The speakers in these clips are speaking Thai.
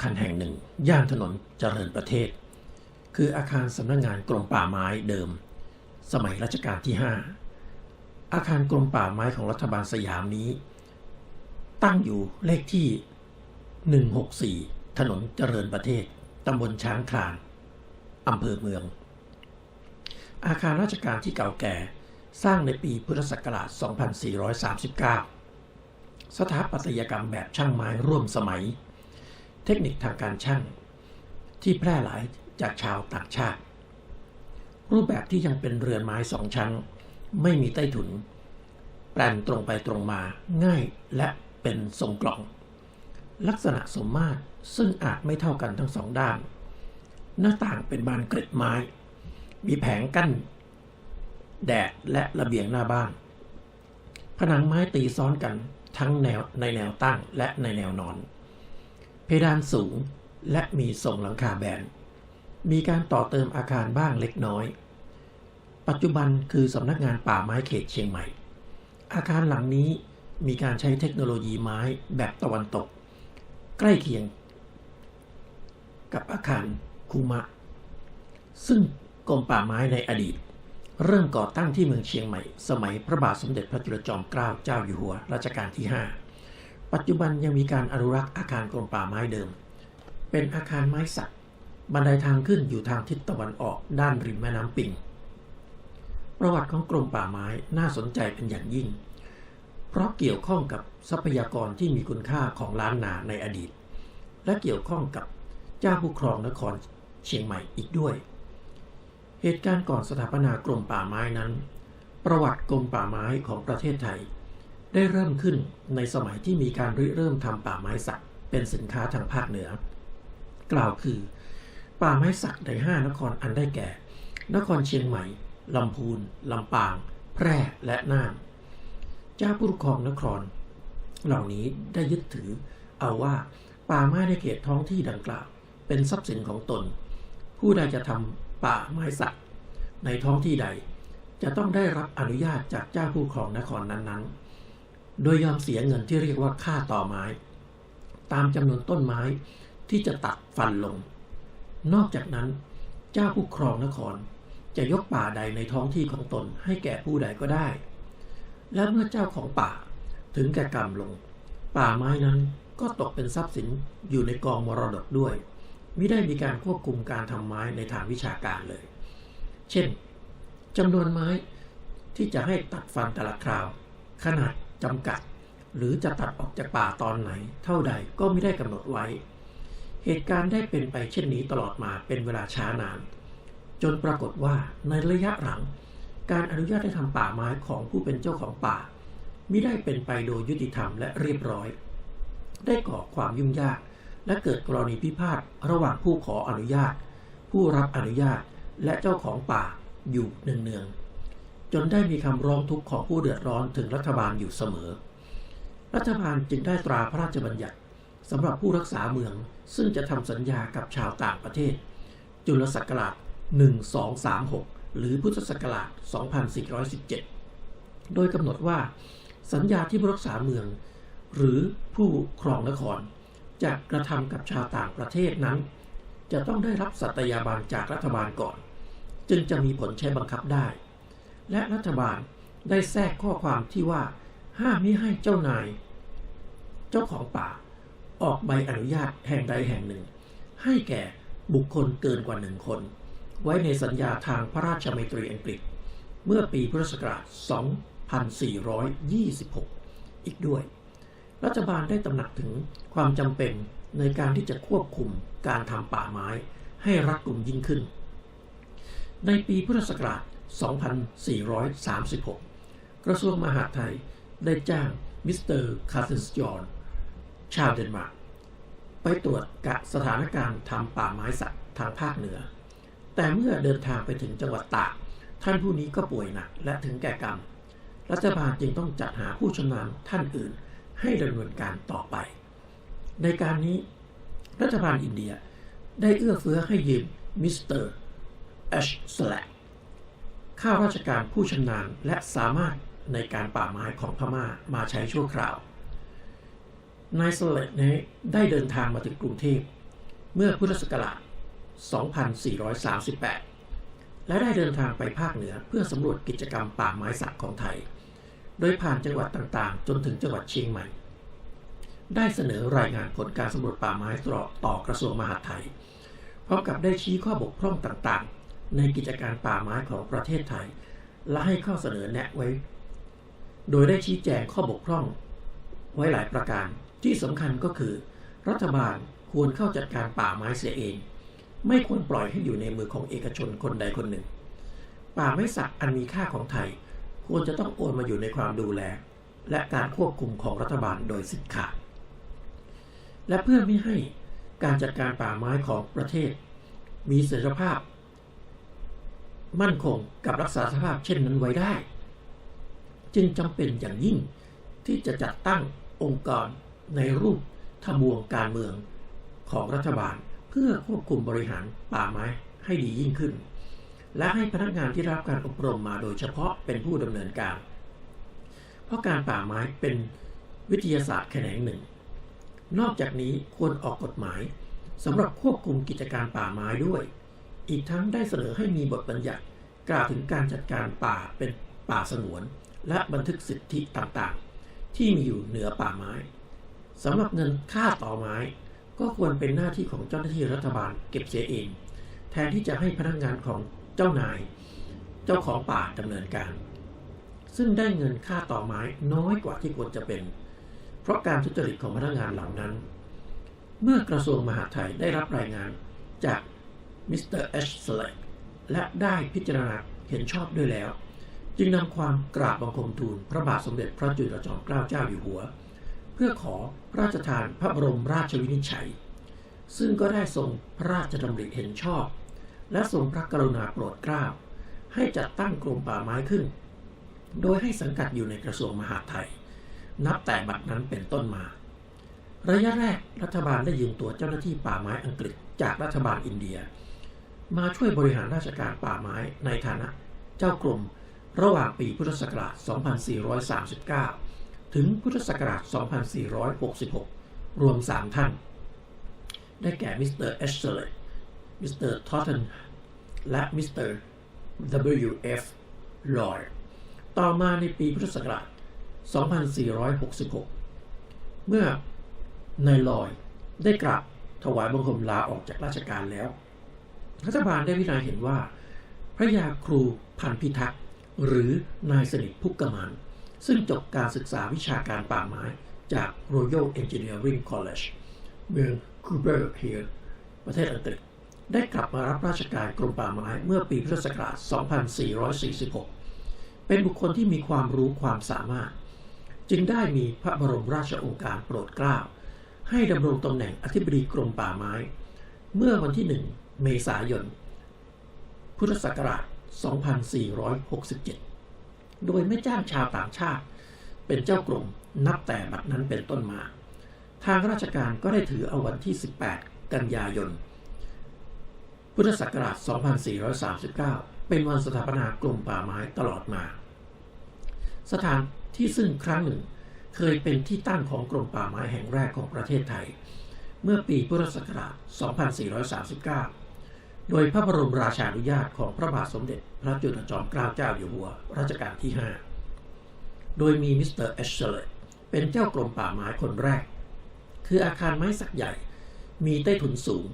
ำคัญแห่งหนึ่ง ย่านถนนเจริญประเทศ คืออาคารสำนักงงานกรมป่าไม้เดิม สมัยรัชกาลที่ 5 อาคารกรมป่าไม้ของรัฐบาลสยามนี้ ตั้งอยู่เลขที่ 164 ถนนเจริญประเทศตำบลช้างคลานอำเภอเมือง อาคารราชการที่เก่าแก่สร้างในปีพุทธศักราช 2439 สถาปัตยกรรมแบบช่างไม้ร่วมสมัย ทคนิคทางการช่างที่แพร่หลายจากชาวต่างชาติ รูปแบบที่ยังเป็นเรือนไม้สองชั้น ไม่มีใต้ถุน แปลนตรงไปตรงมาง่ายและเป็นทรงกล่อง ลักษณะสมมาตรซึ่งอาจไม่เท่ากันทั้งสองด้าน หน้าต่างเป็นบานเกร็ดไม้ มีแผงกั้น แดดและระเบียงหน้าบ้าน ผนังไม้ตีซ้อนกันทั้งแนวในแนวตั้งและในแนวนอน เพดานสูง และมีทรงหลังคาแบน มีการต่อเติมอาคารบ้างเล็กน้อย ปัจจุบันคือสำนักงานป่าไม้เขตเชียงใหม่ อาคารหลังนี้มีการใช้เทคโนโลยีไม้แบบตะวันตก ใกล้เคียง กับอาคารคูมะ ซึ่งกรมป่าไม้ในอดีต เริ่มก่อตั้งที่เมืองเชียงใหม่ สมัยพระบาทสมเด็จพระจุลจอมเกล้าเจ้าอยู่หัวรัชกาลที่ 5 ปัจจุบันยังมีการอนุรักษ์อาคารกรมป่าไม้เดิม เป็นอาคารไม้สัก บันไดทางขึ้นอยู่ทางทิศตะวันออกด้านริมแม่น้ำปิง ประวัติของกรมป่าไม้น่าสนใจเป็นอย่างยิ่ง เพราะเกี่ยวข้องกับทรัพยากรที่มีคุณค่าของล้านนาในอดีต และเกี่ยวข้องกับเจ้าผู้ครองนครเชียงใหม่อีกด้วย เหตุการณ์ก่อนสถาปนากรมป่าไม้นั้น ประวัติกรมป่าไม้ของประเทศไทย ได้เริ่มขึ้นในสมัยที่มีการริเริ่มทำป่าไม้สักเป็นสินค้าทางภาคเหนือ กล่าวคือ ป่าไม้สักในห้านครอันได้แก่ นครเชียงใหม่ลำพูนลำปาง แพร่และน่านเจ้าผู้ปกครองนคร เหล่านี้ได้ยึดถือ เอาว่าป่าไม้ในเขตท้องที่ดังกล่าว เป็นทรัพย์สินของตน ผู้ใดจะทำป่าไม้สักในท้องที่ใด จะต้องได้รับอนุญาตจากเจ้าผู้ครองนครนั้นๆ โดยยอมเสียเงินที่เรียกว่าค่าต่อไม้ ตามจำนวนต้นไม้ที่จะตัดฟันลง นอกจากนั้น เจ้าผู้ครองนครจะยกป่าใดในท้องที่ของตนให้แก่ผู้ใดก็ได้ และเมื่อเจ้าของป่าถึงแก่กรรมลง ป่าไม้นั้นก็ตกเป็นทรัพย์สินอยู่ในกองมรดกด้วย ไม่ได้มีการควบคุมการทำไม้ในทางวิชาการเลย เช่นจำนวนไม้ที่จะให้ตัดฟันแต่ละคราว ขนาด จำกัด หรือจะตัดออกจากป่าตอนไหน เท่าใดก็ไม่ได้กำหนดไว้ เหตุการณ์ได้เป็นไปเช่นนี้ตลอดมาเป็นเวลาช้านาน จนปรากฏว่าในระยะหลัง การอนุญาตให้ทำป่าไม้ของผู้เป็นเจ้าของป่ามิได้เป็นไปโดยยุติธรรมและเรียบร้อย ได้ก่อความยุ่งยาก และเกิดกรณีพิพาทระหว่างผู้ขออนุญาต ผู้รับอนุญาตและเจ้าของป่าอยู่เนืองๆ จนได้มีคำร้องทุกข์ของผู้เดือดร้อนถึงรัฐบาลอยู่เสมอ รัฐบาลจึงได้ตราพระราชบัญญัติสำหรับผู้รักษาเมือง ซึ่งจะทำสัญญากับชาวต่างประเทศ จุลศักราช 1236 หรือพุทธศักราช 2417 โดยกำหนดว่า สัญญาที่ผู้รักษาเมือง หรือผู้ครองนคร จะกระทำกับชาวต่างประเทศนั้น จะต้องได้รับสัตยาบันจากรัฐบาลก่อน จึงจะมีผลใช้บังคับได้ และรัฐบาลได้แทรกข้อความที่ว่า ห้ามไมิให้เจ้านาย เจ้าของป่า ออกใบอนุญาตแห่งใดแห่งหนึ่ง ให้แก่บุคคลเกินกว่าหนึ่งคน ไว้ในสัญญาทางพระราชมัยตรีอังกฤษ เมื่อปีพุทธศักราช 2426 อีกด้วย รัฐบาลได้ตระหนักถึงความจำเป็นในการที่จะควบคุมการทำป่าไม้ให้รัดกุมยิ่งขึ้น ในปีพุทธศักราช 2436 กระทรวงมหาดไทยได้จ้างมิสเตอร์คาร์เซนสจอนชาวเดนมาร์กไปตรวจกะสถานการณ์ทำป่าไม้สักทางภาคเหนือ แต่เมื่อเดินทางไปถึงจังหวัดตากท่านผู้นี้ก็ป่วยหนักและถึงแก่กรรม รัฐบาลจึงต้องจัดหาผู้ชำนาญท่านอื่นให้ดำเนินการต่อไป ในการนี้รัฐบาลอินเดียได้เอื้อเฟื้อให้ยืมมิสเตอร์แอชสแลก ข้าราชการผู้ชำนาญและสามารถในการป่าไม้ของพม่ามาใช้ชั่วคราวนายสเลตเนได้เดินทางมาถึงกรุงเทพ เมื่อพุทธศักราช 2438 และได้เดินทางไปภาคเหนือเพื่อสำรวจกิจกรรมป่าไม้สักของไทย โดยผ่านจังหวัดต่างๆ จนถึงจังหวัดเชียงใหม่ ได้เสนอรายงานผลการสำรวจป่าไม้ต่อต่อกระทรวงมหาดไทยพร้อมกับได้ชี้ข้อบกพร่องต่างๆ ในกิจการป่าไม้ของประเทศไทย และให้ข้อเสนอแนะไว้ โดยได้ชี้แจงข้อบกพร่อง ไว้หลายประการ ที่สำคัญก็คือ รัฐบาลควรเข้าจัดการป่าไม้เสียเอง ไม่ควรปล่อยให้อยู่ในมือของเอกชนคนใดคนหนึ่ง ป่าไม้สักอันมีค่าของไทย ควรจะต้องโอนมาอยู่ในความดูแล และการควบคุมของรัฐบาลโดยสิทธิ์ขาดและเพื่อไม่ให้การจัดการป่าไม้ของประเทศ มีเสถียรภาพ มั่นคงกับรักษาสภาพเช่นนั้นไว้ได้ จึงจำเป็นอย่างยิ่งที่จะจัดตั้งองค์กรในรูปทบวงการเมืองของรัฐบาลเพื่อควบคุมบริหารป่าไม้ให้ดียิ่งขึ้น และให้พนักงานที่รับการอบรมมาโดยเฉพาะเป็นผู้ดำเนินการ เพราะการป่าไม้เป็นวิทยาศาสตร์แขนงหนึ่ง นอกจากนี้ควรออกกฎหมายสำหรับควบคุมกิจการป่าไม้ด้วย อีกทั้งได้เสนอให้มีบทบัญญัติกล่าวถึงการจัดการป่าเป็นป่าสงวน และบันทึกสิทธิต่างๆ ที่มีอยู่เหนือป่าไม้สำหรับเงินค่าต่อไม้ ก็ควรเป็นหน้าที่ของเจ้าหน้าที่รัฐบาลเก็บเสียเอง แทนที่จะให้พนักงานของเจ้านาย เจ้าของป่าดำเนินการ ซึ่งได้เงินค่าต่อไม้น้อยกว่าที่ควรจะเป็น เพราะการทุจริตของพนักงานเหล่านั้น เมื่อกระทรวงมหาดไทยได้รับรายงานจาก มิสเตอร์เอชสเลกและได้พิจารณาเห็นชอบด้วยแล้ว จึงนำความกราบบังคมทูลพระบาทสมเด็จพระจุลจอมเกล้าเจ้าอยู่หัว เพื่อขอพระราชทานพระบรมราชวินิจฉัย ซึ่งก็ได้ทรงพระราชดำริเห็นชอบ และทรงพระกรุณาโปรดเกล้าให้จัดตั้งกรมป่าไม้ขึ้น โดยให้สังกัดอยู่ในกระทรวงมหาดไทย นับแต่บัดนั้นเป็นต้นมา ระยะแรกรัฐบาลได้ยืมตัวเจ้าหน้าที่ป่าไม้อังกฤษจากรัฐบาลอินเดีย มาช่วยบริหารราชการป่าไม้ในฐานะเจ้ากรมระหว่างปีพุทธศักราช 2439 ถึงพุทธศักราช 2466 รวม 3 ท่าน ได้แก่มิสเตอร์เอชเชอร์มิสเตอร์ทอตเทนและมิสเตอร์ W.F. ลอยต่อมาในปีพุทธศักราช 2466 เมื่อนายลอยได้กราบถวายบังคมลาออกจากราชการแล้ว รัฐบาลได้พิจารณาเห็นว่า พระยาครูพันพิทักษ์หรือนายสนิทพุกกมันซึ่งจบการศึกษาวิชาการป่าไม้จาก Royal Engineering College เมืองคูเบอร์เฮียประเทศอังกฤษ ได้กลับมารับราชการกรมป่าไม้เมื่อปีพุทธศักราช 2446 เป็นบุคคลที่มีความรู้ความสามารถ จึงได้มีพระบรมราชโองการโปรดเกล้า ให้ดำรงตำแหน่งอธิบดีกรมป่าไม้ เมื่อวันที่ 1 เมษายน พุทธศักราช 2467 โดยไม่จ้างชาวต่างชาติ เป็นเจ้ากรมนับแต่บัดนั้นเป็นต้นมา ทางราชการก็ได้ถือเอาวันที่ 18 กันยายน พุทธศักราช 2439 เป็นวันสถาปนากรมป่าไม้ตลอดมา สถานที่ซึ่งครั้งหนึ่งเคยเป็นที่ตั้งของกรมป่าไม้แห่งแรกของประเทศไทย เมื่อปีพุทธศักราช 2439 โดยพระบรมราชานุญาตของพระบาทสมเด็จ พระจุลจอมเกล้าเจ้าอยู่หัวรัชกาลที่ 5 โดยมีมิสเตอร์เอชเชอร์เป็นเจ้ากรมป่าไม้คนแรก คืออาคารไม้สักใหญ่ มีใต้ถุนสูง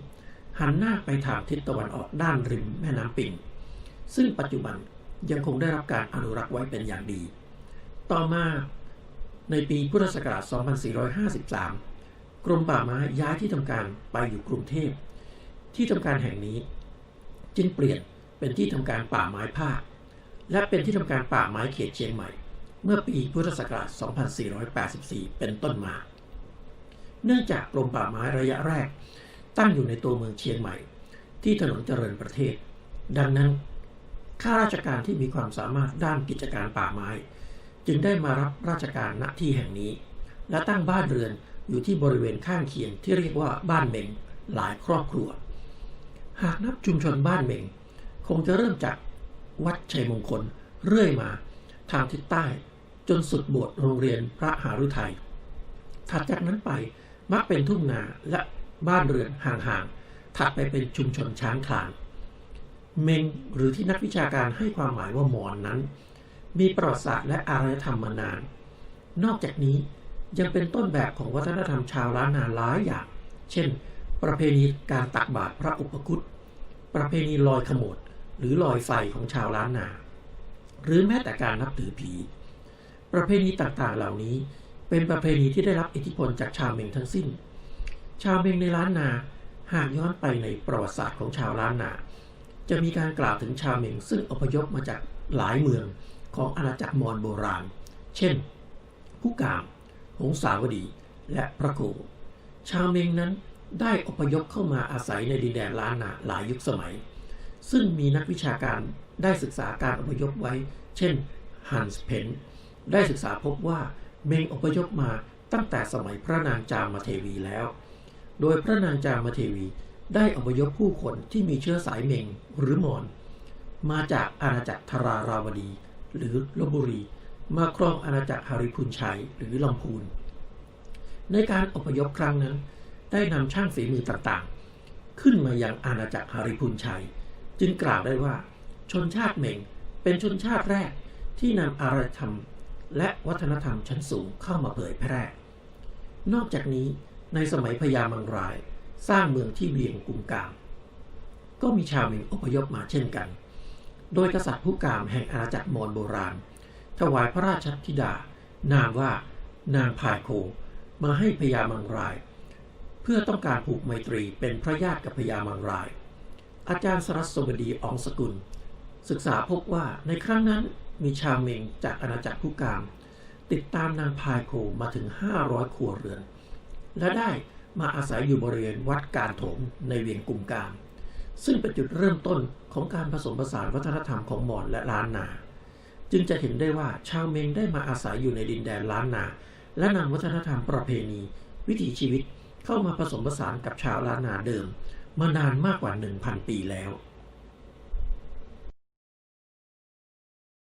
หันหน้าไปทางทิศตะวันออกด้านริมแม่น้ำปิง ซึ่งปัจจุบันยังคงได้รับการอนุรักษ์ไว้เป็นอย่างดี ต่อมาในปีพุทธศักราช 2453 กรมป่าไม้ย้ายที่ทำการไปอยู่กรุงเทพ ที่ทำการแห่งนี้ จึงเปลี่ยนเป็นที่ทำการป่าไม้ภาค และเป็นที่ทำการป่าไม้เขตเชียงใหม่ เมื่อปีพุทธศักราช 2484 เป็นต้นมา เนื่องจากกรมป่าไม้ระยะแรก ตั้งอยู่ในตัวเมืองเชียงใหม่ ที่ถนนเจริญประเทศ ดังนั้นข้าราชการที่มีความสามารถด้านกิจการป่าไม้ จึงได้มารับราชการณที่แห่งนี้ และตั้งบ้านเรือนอยู่ที่บริเวณข้างเคียงที่เรียกว่าบ้านเมงหลายครอบครัว หากนับชุมชนบ้านเมง คงจะเริ่มจากวัดชัยมงคลเรื่อยมาทางทิศใต้ จนสุดโบสถ์โรงเรียนพระหฤทัยถัดจากนั้นไปมักเป็นทุ่งนาและบ้านเรือนห่างๆ ถัดไปเป็นชุมชนช้างคลาน เมงหรือที่นักวิชาการให้ความหมายว่ามอญนนั้น มีประวัติศาสตร์และอารยธรรมมานาน นอกจากนี้ยังเป็นต้นแบบของวัฒนธรรมชาวล้านนาหลายอย่าง เช่น ประเพณีการตักบาตรพระอุปคุตประเพณีลอยขโมดหรือลอยไฟของชาวล้านนา หรือแม้แต่การนับถือผี ประเพณีต่างๆเหล่านี้เป็นประเพณีที่ได้รับอิทธิพลจากชาวเมงทั้งสิ้น ชาวเมงในล้านนาหากย้อนไปในประวัติศาสตร์ของชาวล้านนา จะมีการกล่าวถึงชาวเมงซึ่งอพยพมาจากหลายเมืองของอาณาจักรมอญโบราณ เช่นผู้กาม หงสาวดี และพระโคชาวเมงนั้น ได้อพยพเข้ามาอาศัยในดินแดนล้านนาหลายยุคสมัย ซึ่งมีนักวิชาการได้ศึกษาการอพยพไว้ เช่นฮันส์เพนได้ศึกษาพบว่าเมงอพยพมาตั้งแต่สมัยพระนางจามเทวีแล้ว โดยพระนางจามเทวีได้อพยพผู้คนที่มีเชื้อสายเมงหรือมอญมาจากอาณาจักรธาราราวดี หรือลบบุรี มาครองอาณาจักรฮาริพุนชัยหรือลำพูน ในการอพยพครั้งนั้น ได้นำช่างฝีมือต่างๆ ขึ้นมายังอาณาจักรฮาริพุนชัย จึงกล่าวได้ว่า ชนชาติเมงเป็นชนชาติแรกที่นำอารยธรรม และวัฒนธรรมชั้นสูงเข้ามาเผยแพร่ นอกจากนี้ในสมัยพญามังราย สร้างเมืองที่เวียงกุมกาม ก็มีชาวเมงอพยพมาเช่นกัน โดยกษัตริย์ผู้กามแห่งอาณาจักรมอญโบราณ ถวายพระราชธิดา นามว่านางพายโคมาให้พญามังราย เพื่อต้องการผูกไมตรีเป็นพระญาติกับพญามังราย อาจารย์สรัสวดีอองสกุล ศึกษาพบว่าในครั้งนั้นมีชาวเมงจากอาณาจักรผู้กาม ติดตามนางพายโคมาถึง 500 ครัวเรือน และได้มาอาศัยอยู่บริเวณวัดการโถมในเวียงกุมกาม ซึ่งเป็นจุดเริ่มต้นของการผสมผสานวัฒนธรรมของหมอญและล้านนา จึงจะเห็นได้ว่าชาวเมงได้มาอาศัยอยู่ในดินแดนล้านนา และนำวัฒนธรรมประเพณี วิถีชีวิต เข้ามาผสมผสานกับชาวล้านนาเดิม มานานมากกว่า 1,000 ปีแล้ว